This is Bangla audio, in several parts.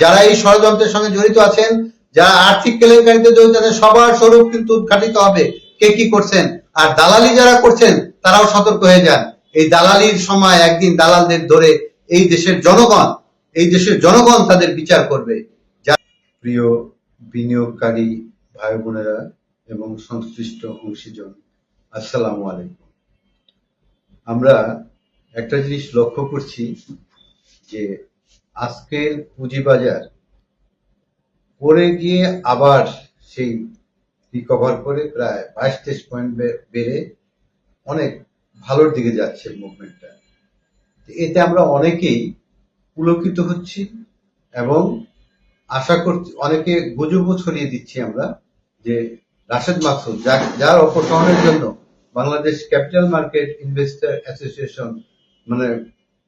যারা এই ষড়যন্ত্রের সঙ্গে জড়িত আছেন, যারা আর্থিক কেলেঙ্কারিতে জড়িত আছেন, সবার স্বরূপ কিন্তু উদ্ঘাটিত হবে। কে কি করছেন? আর দালালি যারা করছেন, তারাও সতর্ক হয়ে যান। এই দালালির সময় একদিন দালালদের ধরে এই দেশের জনগণ, এই দেশের জনগণ তাদের বিচার করবে। প্রিয় বিনিয়োগকারী ভাই বোনেরা এবং সংশ্লিষ্ট অংশীজন, আসসালামু আলাইকুম। আমরা একটা জিনিস লক্ষ্য করছি যে আজকের পুঁজিবাজার পরে গিয়ে আবার সেই রিকভার করে প্রায় বাইশ তেইশ পয়েন্ট বেড়ে অনেক ভালোর দিকে যাচ্ছে মুভমেন্টটা এতে আমরা অনেকেই পুলকিত হচ্ছি এবং আশা করছি, অনেকে গুজবও ছড়িয়ে দিচ্ছি আমরা যে রাশেদ মাকসুদ যার অপসারণের জন্য Bangladesh capital market investor association মানে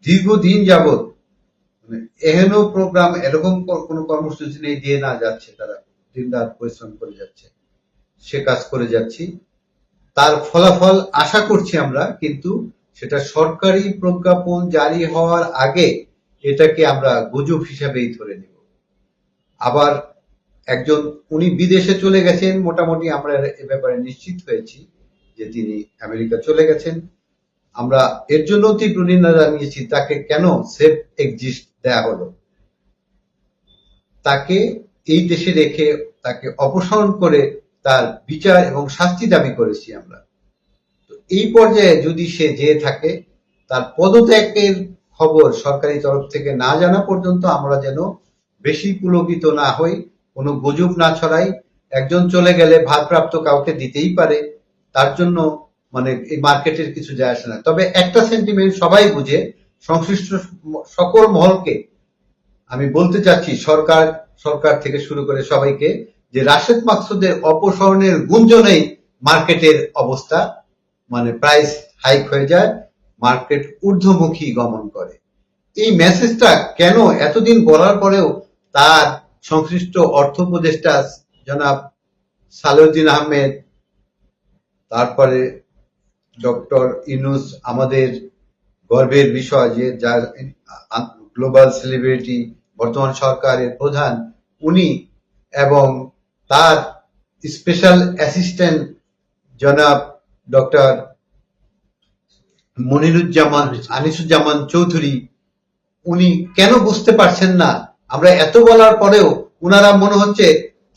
দীর্ঘদিন যাবত এহেন প্রোগ্রাম এরকম কোনো কর্মসূচি নেই, দিয়ে না যাচ্ছে, তারা দিন রাত পরিশ্রম করে যাচ্ছে, সে কাজ করে যাচ্ছি। তার ফলাফল আশা করছি আমরা, কিন্তু সেটা সরকারি প্রজ্ঞাপন জারি হওয়ার আগে এটাকে আমরা গুজব হিসাবেই ধরে নেব। আবার একজন, উনি বিদেশে চলে গেছেন, মোটামুটি আমরা এ ব্যাপারে নিশ্চিত হয়েছি যে তিনি আমেরিকা চলে গেছেন। আমরা এর জন্য তীব্র নিন্দা জানিয়েছি, তাকে কেন সেফ এক্সিস্ট দেয়া হলো? তাকে এই দেশে রেখে তাকে অপসারণ করে তার বিচার এবং শাস্তি দাবি করেছি আমরা। এই পর্যায়ে যদি সে যেয়ে থাকে, তার পদত্যাগের খবর সরকারি তরফ থেকে না জানা পর্যন্ত আমরা যেন বেশি পুলকিত না হই, কোনো গুজব না ছড়াই, একজন চলে গেলে ভারপ্রাপ্ত কাউকে দিতেই পারে, তার জন্য মানে এই মার্কেটের কিছু যায় আসে না। তবে একটা সেন্টিমেন্ট সবাই বুঝে, সংশ্লিষ্ট সকল মহলকে আমি বলতে চাচ্ছি, সরকার সরকার থেকে শুরু করে সবাইকে যে রাশেদ মাকসুদের অপসারণের গুঞ্জনেই মার্কেটের অবস্থা মানে প্রাইস হাইক হয়ে যায়, মার্কেট ঊর্ধ্বমুখী গমন করে। এই মেসেজটা কেন এতদিন বলার পরেও তার সংশ্লিষ্ট অর্থ উপদেষ্টা জনাব সালেউদ্দিন আহমেদ, তারপরে ডক্টর ইনুস, আমাদের গর্বের বিষয় যে যার গ্লোবাল সেলিব্রিটি, বর্তমান সরকারের প্রধান, উনি এবং তার স্পেশাল অ্যাসিস্ট্যান্ট জনাব ডক্টর মনিরুজ্জামান, আনিসুজ্জামান চৌধুরী, উনি কেন বুঝতে পারছেন না? আমরা এত বলার পরেও উনারা মনে হচ্ছে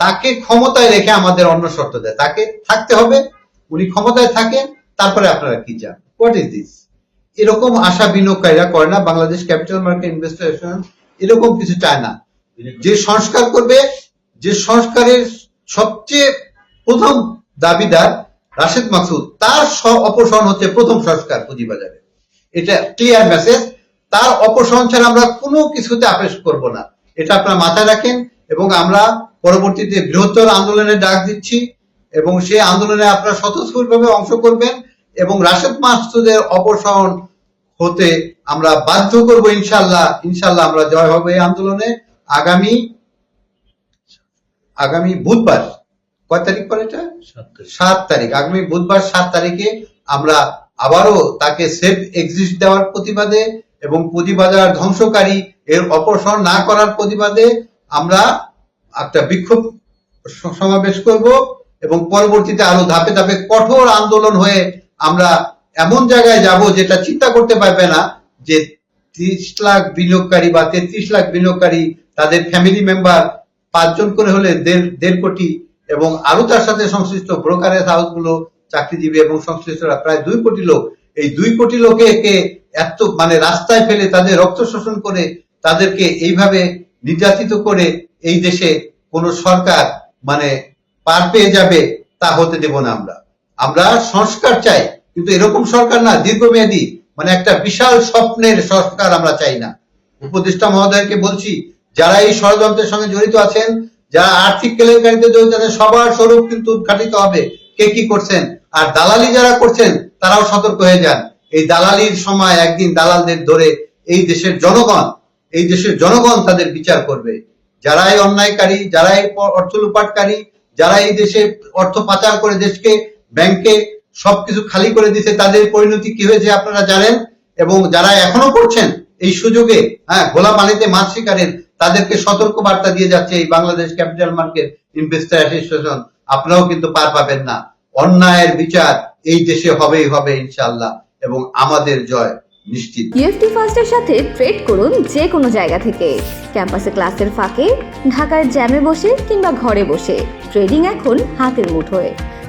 তাকে ক্ষমতায় রেখে আমাদের অন্য শর্ত দেয়। তাকে থাকতে হবে। উনি ক্ষমতায় থাকেন। তারপরে আপনারা কি চান হোয়াট ইজ দিস এরকম আশা বিনিয়োগকারীরা করে না। বাংলাদেশ ক্যাপিটাল মার্কেট ইনভেস্টর এরকম কিছু চায় না। যে সংস্কার করবে, যে সংস্কারের সবচেয়ে প্রথম দাবিদার রাশেদ মাকসুদ, তার অপসারণ হচ্ছে প্রথম সংস্কার পুঁজিবাজারে। এটা ক্লিয়ার মেসেজ তার অপসারণ ছাড়া আমরা কোনো কিছুতে আপেশ করব না। এটা আপনারা মাথায় রাখেন এবং আমরা পরবর্তীতে বৃহত্তর আন্দোলনের ডাক দিচ্ছি এবং সেই আন্দোলনে আপনারা স্বতঃস্ফূর্তভাবে অংশ করবেন। এবং রাশেদ মাকসুদের অপসারণ হতে আমরা বাধ্য করব ইনশাল্লাহ। ইনশাল্লাহ আমরা জয় হবে এই আন্দোলনে। আগামী আগামী বুধবার। কয় তারিখ পরে এটা? সাত তারিখ। আগামী বুধবার সাত তারিখে আমরা আবারও তাকে সেফ এক্সিস্ট দেওয়ার প্রতিবাদে এবং পুঁজিবাজার ধ্বংসকারী এর অপসারণ না করার প্রতিবাদে আমরা একটা বিক্ষোভ সমাবেশ করব এবং পরবর্তীতে আরও ধাপে ধাপে কঠোর আন্দোলন হয়ে আমরা এমন জায়গায় যাব যেটা চিন্তা করতে পারবে না যে ত্রিশ লাখ বিনিয়োগকারী বা তেত্রিশ লাখ বিনিয়োগকারী, তাদের ফ্যামিলি মেম্বার পাঁচজন করে হলে দেড় দেড় কোটি এবং আরও তার সাথে সংশ্লিষ্ট ব্রোকারেজ হাউসগুলো চাকরিজীবী এবং সংশ্লিষ্টরা প্রায় দুই কোটি লোক। এই দুই কোটি লোকে একে এত মানে রাস্তায় ফেলে তাদের রক্ত শোষণ করে তাদেরকে এইভাবে নির্যাতিত করে এই দেশে কোন সরকার মানে পার পেয়ে যাবে তা হতে দেব না আমরা। আমরা সংস্কার চাই, কিন্তু এরকম সরকার না, দীর্ঘমেয়াদী মানে একটা বিশাল স্বপ্নের সরকার আমরা চাই না। উপদেষ্টা মহোদয়কে বলছি, যারা এই ষড়যন্ত্রের সঙ্গে জড়িত আছেন, যারা আর্থিক কেলেঙ্কারিতে জড়িত আছেন, সবার স্বরূপ কিন্তু উদ্ঘাটিত হবে, কে কি করছেন। আর দালালি যারা করছেন, তারাও সতর্ক হয়ে যান। এই দালালির সময় একদিন দালালদের ধরে এই দেশের জনগণ, এই দেশের জনগণ তাদের বিচার করবে। যারা এই অন্যায়কারী যারা এই অর্থ লুপাটকারী যারা এই দেশে অর্থ পাচার করে দেশকে ব্যাংকে সবকিছু খালি করে দিছে তাদের পরিণতি কি হয়েছে আপনারা জানেন? এবং যারা এখনও করছেন এই সুযোগে হ্যাঁ গোলা পানিতে মাছ শিকারের, তাদেরকে সতর্ক বার্তা দিয়ে যাচ্ছে এই Bangladesh capital market investor association. আপনারাও কিন্তু পার পাবেন না। অন্যায়ের বিচার এই দেশে হবেই হবে ইনশাআল্লাহ। এবং আমাদের জয় নিশ্চিত। ইউএফটি ফার্স্টের সাথে ট্রেড করুন যে কোনো জায়গা থেকে। ক্যাম্পাসে ক্লাসের ফাঁকে ঢাকার জ্যামে বসে কিংবা ঘরে বসে। ট্রেডিং এখন হাতের মুঠোয়।